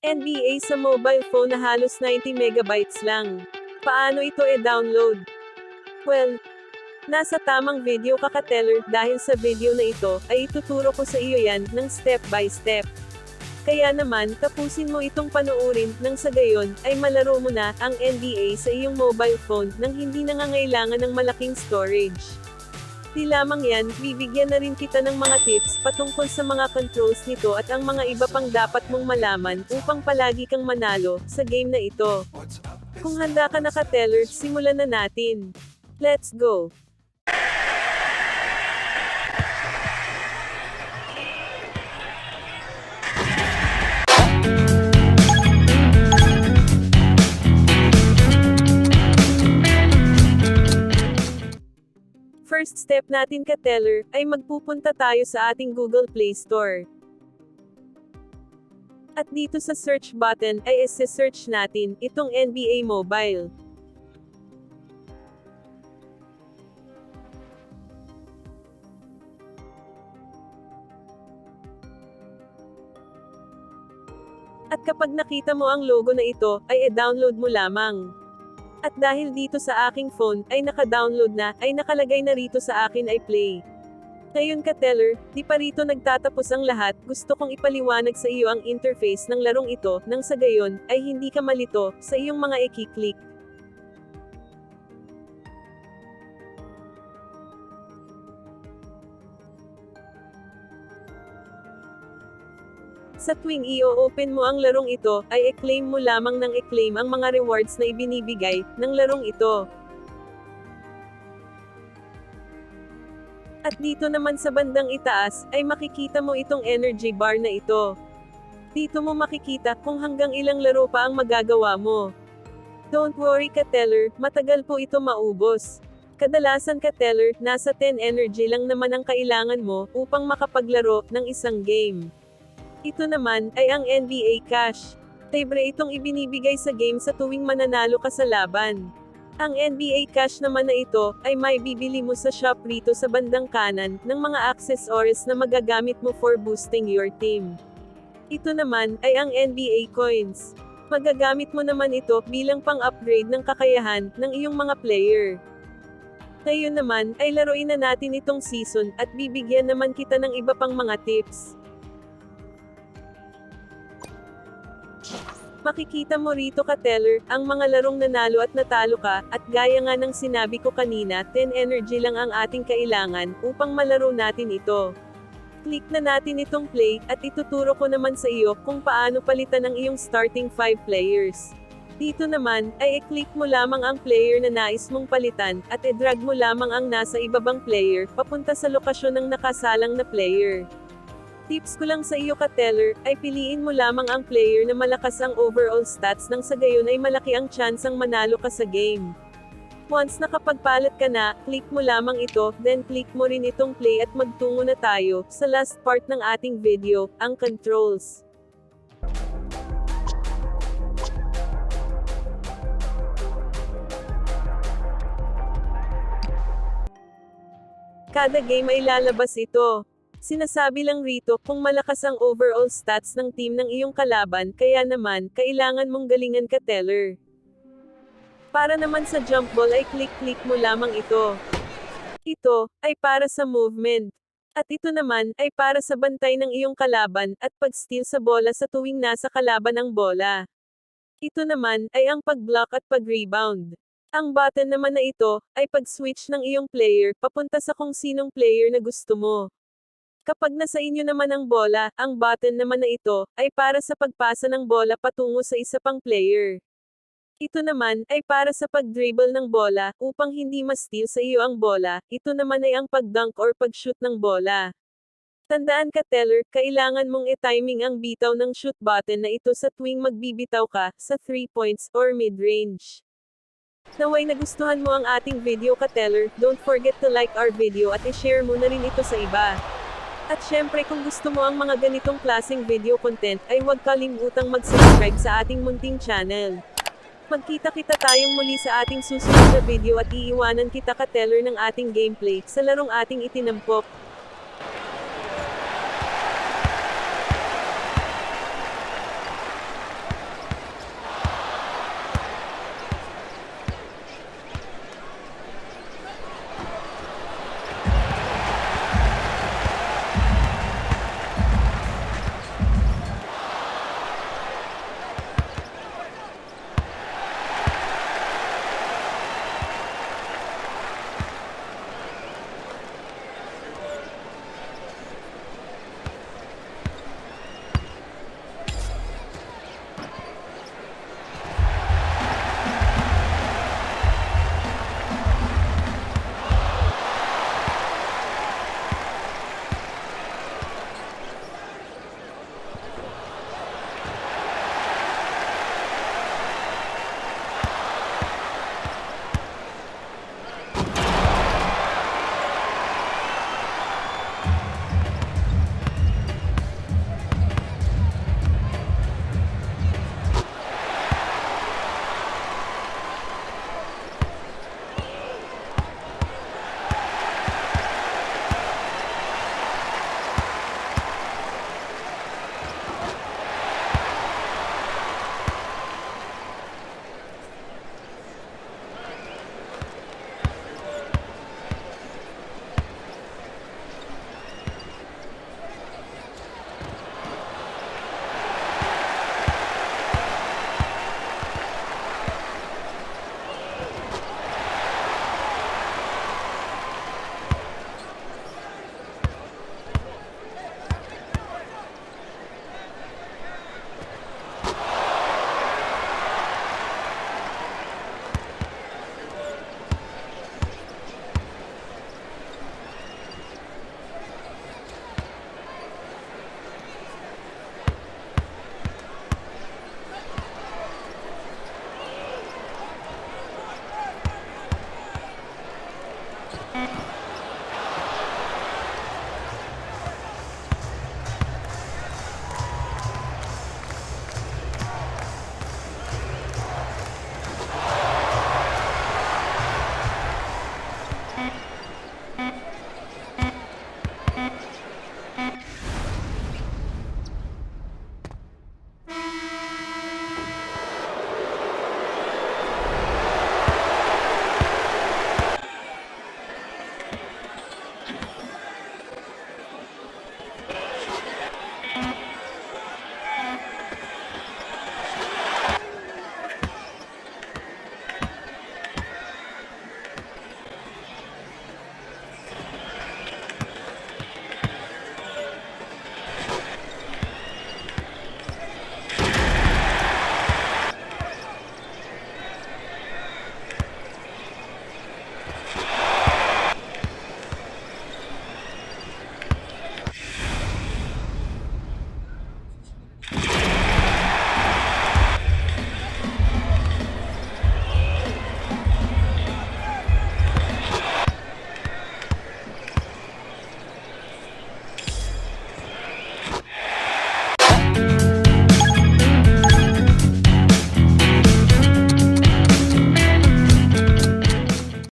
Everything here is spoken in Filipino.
NBA sa mobile phone na halos 90 megabytes lang. Paano ito e-download? Well, nasa tamang video ka ka-teller dahil sa video na ito ay ituturo ko sa iyo yan ng step by step. Kaya naman, tapusin mo itong panoorin nang sa gayon ay malaro mo na ang NBA sa iyong mobile phone nang hindi nangangailangan ng malaking storage. Di lamang yan, bibigyan na rin kita ng mga tips patungkol sa mga controls nito at ang mga iba pang dapat mong malaman upang palagi kang manalo sa game na ito. Kung handa ka na ka-teller, simulan na natin. Let's go! First step natin ka-teller, ay magpupunta tayo sa ating Google Play Store. At dito sa search button ay isi-search natin itong NBA Mobile. At kapag nakita mo ang logo na ito, ay e-download mo lamang. At dahil dito sa aking phone, ay naka-download na, ay nakalagay na rito sa akin ay play. Ngayon ka teller, di pa rito nagtatapos ang lahat, gusto kong ipaliwanag sa iyo ang interface ng larong ito, nang sa gayon, ay hindi ka malito, sa iyong mga i-click. Sa tuwing i-open mo ang larong ito, ay i-claim mo lamang ng i-claim ang mga rewards na ibinibigay ng larong ito. At dito naman sa bandang itaas, ay makikita mo itong energy bar na ito. Dito mo makikita kung hanggang ilang laro pa ang magagawa mo. Don't worry ka teller, matagal po ito maubos. Kadalasan ka teller, nasa 10 energy lang naman ang kailangan mo upang makapaglaro ng isang game. Ito naman, ay ang NBA Cash. Libre itong ibinibigay sa game sa tuwing mananalo ka sa laban. Ang NBA Cash naman na ito, ay may bibili mo sa shop rito sa bandang kanan, ng mga accessories na magagamit mo for boosting your team. Ito naman, ay ang NBA Coins. Magagamit mo naman ito, bilang pang-upgrade ng kakayahan, ng iyong mga player. Ngayon naman, ay laruin na natin itong season, at bibigyan naman kita ng iba pang mga tips. Makikita mo rito ka teller, ang mga larong nanalo at natalo ka, at gaya nga ng sinabi ko kanina, 10 energy lang ang ating kailangan, upang malaro natin ito. Click na natin itong play, at ituturo ko naman sa iyo kung paano palitan ang iyong starting 5 players. Dito naman, ay i-click mo lamang ang player na nais mong palitan, at i-drag mo lamang ang nasa ibabang player, papunta sa lokasyon ng nakasalang na player. Tips ko lang sa iyo ka-teller, ay piliin mo lamang ang player na malakas ang overall stats nang sa gayon ay malaki ang tsansang manalo ka sa game. Once nakapagpalat ka na, click mo lamang ito, then click mo rin itong play at magtungo na tayo, sa last part ng ating video, ang controls. Kada game ay lalabas ito. Sinasabi lang rito kung malakas ang overall stats ng team ng iyong kalaban, kaya naman, kailangan mong galingan ka teller. Para naman sa jump ball ay click-click mo lamang ito. Ito, ay para sa movement. At ito naman, ay para sa bantay ng iyong kalaban, at pag-steal sa bola sa tuwing nasa kalaban ang bola. Ito naman, ay ang pag-block at pag-rebound. Ang button naman na ito, ay pag-switch ng iyong player, papunta sa kung sinong player na gusto mo. Kapag nasa inyo naman ang bola, ang button naman na ito, ay para sa pagpasa ng bola patungo sa isa pang player. Ito naman, ay para sa pag-dribble ng bola, upang hindi ma-steal sa iyo ang bola, ito naman ay ang pag-dunk or pag-shoot ng bola. Tandaan ka teller, kailangan mong i-timing ang bitaw ng shoot button na ito sa tuwing magbibitaw ka, sa 3 points, or mid-range. Naway nagustuhan mo ang ating video ka teller, don't forget to like our video at i-share mo na rin ito sa iba. At syempre kung gusto mo ang mga ganitong klaseng video content, ay huwag kalimutang mag-subscribe sa ating munting channel. Magkita-kita tayong muli sa ating susunod na video at iiwanan kita ka teller ng ating gameplay, sa larong ating itinampok.